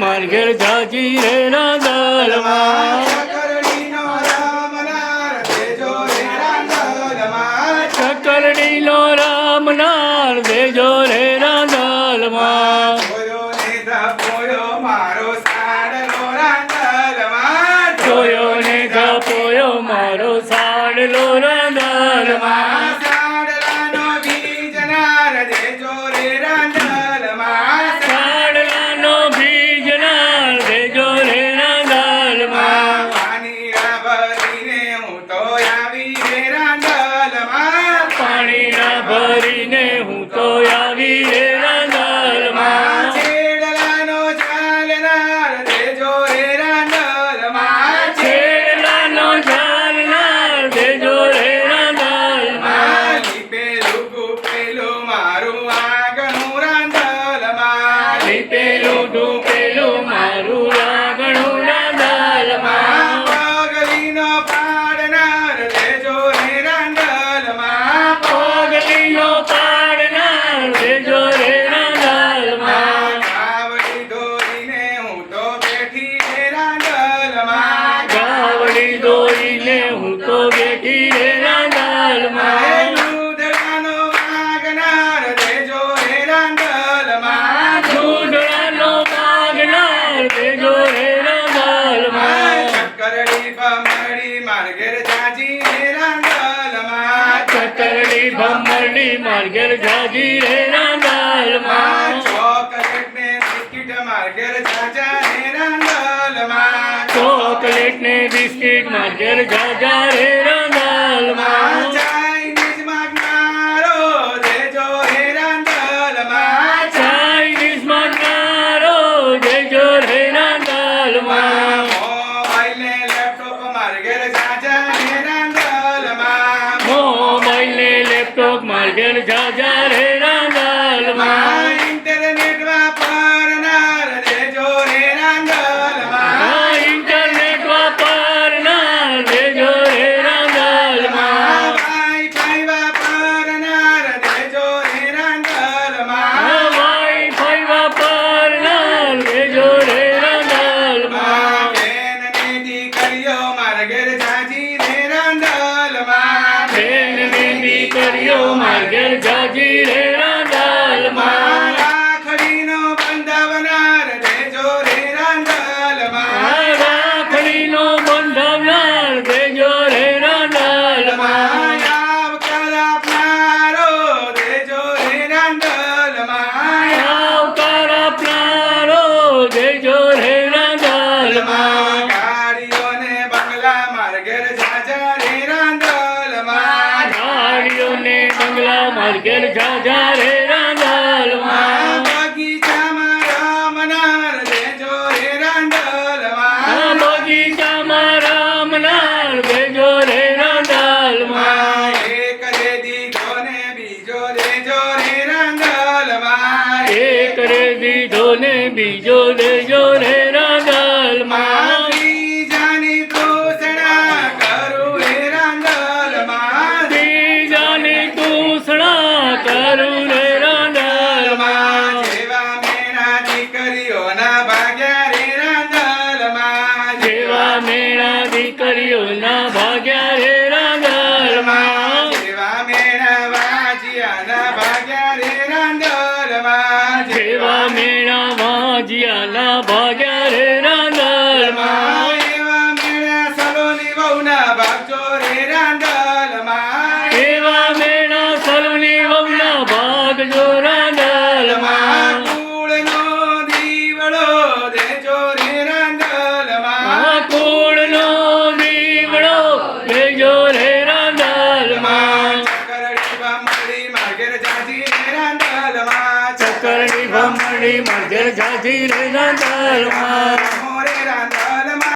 માર્ગેર જાજી રે ના દલમાં રાંદલમાં. ચકરડીનો રામ નાર દેજો રે જોયો ને ધપોયો મારો સાડલો રાંદલમાં. જોયો ને ગપોયો મારો સાડલો રાંદલમાં સાડલાનો બીજ નાર દેજો રે રાંદલમાં. ચક્કરડી ભમરડી માર્ગેર જાજી રે રાંદલમાં. ચકરડી ભમરડી માર્ગેર જાજી રે રાંદલમાં ચોકલેટ ને બિસ્કિટ માર્ગેર જાજા રે રાંદલમાં. ચોકલેટ ને બિસ્કિટ માર્ગેર જાજા રે ને માર્કેટ જાજા રે ઇન્ટરનેટ વાપરનાર દેજો રે રાંદલમાં. આ ઇન્ટરનેટ વાપરનાર દેજો રે રાંદલમાં વાઈફાઈ વાપરનાર દેજો રે રાંદલમાં. વાઈફાઈ વાપરનાર દેજો રે રાંદલમાં બેનને દીકરીઓ માર્ગેર જાજી રે રાંદલમાં. બેન ને દીકરીઓ માર્ગેર જાજી રાંદલમાં. ગાડીઓને બંગલા માર્ગેર જા રે રાંદલમાં બગીચામાં રમનાર દેજો રે રાંડલ બગીચામાં રામનાર દેજો રે રાંદલમાં એક રે દીધો ને બીજો દેજો રે. એક રે દીધો ને બીજો મેળા દીકરીઓના ભાગ્યા રે રાંદલમાં જેવા મેણા વાજિયાના ભાગ્યા રે રાંદલમાં. જેવા મેળા વાજિયાના ભાગ્યા ભમરડી માર્ગેર જાજી રે રાંદલમાં. ચકરડી ભમરડી મધ્ય જાતી રે રાંદલમાં મોરે રાંદલમાં